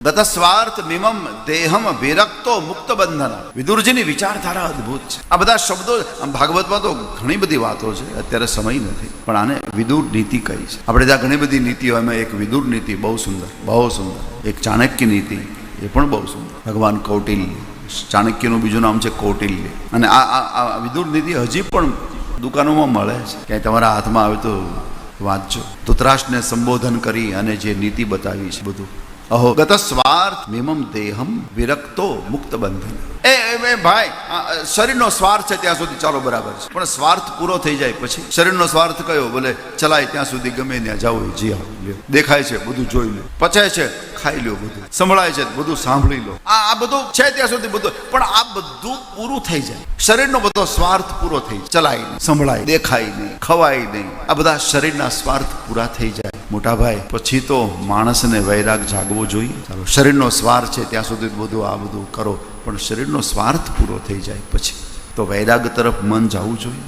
ગત સ્વાર્થ મિમમ દેહમ વિરક્તો મુક્ત બંધન વિદુરજીની વિચારધારા અદ્ભુત છે। આ બધા શબ્દો ભાગવતમાં તો ઘણી બધી વાતો છે, અત્યારે સમય નથી, પણ આને વિદુર નીતિ કહી છે। આપણે ત્યાં ઘણી બધી નીતિઓ, એમાં એક વિદુર નીતિ બહુ સુંદર બહુ સુંદર, એક ચાણક્ય નીતિ, એ પણ બહુ સુંદર। ભગવાન કૌટિલ્ય, ચાણક્યનું બીજું નામ છે કૌટિલ્ય। અને આ આ વિદુર નીતિ હજી પણ દુકાનોમાં મળે છે। ક્યાંય તમારા હાથમાં આવે તો વાંચજો। ધૂતરાષ્ટ્રને સંબોધન કરી અને જે નીતિ બતાવી છે બધું અહો ગત સ્વાર્થ મિમમ દેહમ વિરક્તો મુક્ત બંધન એ એ- ભાઈ શરીરનો સ્વાર્થ છે ત્યાં સુધી ચાલો બરાબર છે. પણ સ્વાર્થ પૂરો થઈ જાય પછી? શરીરનો સ્વાર્થ કયો? બોલે, ચલાય, ત્યાં સુધી ગમે ત્યાં જાવ જી હા દેખાય છે, બધું જોઈ લો પચાય છે, ખાઈ લો બધું. સંભળાય છે, બધું સાંભળી લો. આ આ બધું છે ત્યાં સુધી બધું, પણ આ બધું પૂરું થઈ જાય. શરીરનો બધો સ્વાર્થ પૂરો થઈ ચલાય નહીં, સંભળાય દેખાય નહીં, ખવાય નહીં. આ બધા શરીરના સ્વાર્થ પૂરા થઈ જાય. મોટા ભાઈ પછી તો માણસને વૈરાગ જાગવો જોઈએ. ચાલો, શરીરનો સ્વાર્થ છે, ત્યાં સુધી બધું આ બધું કરો. પણ શરીરનો સ્વાર્થ પૂરો થઈ જાય પછી. તો વૈરાગ તરફ મન જવું જોઈએ.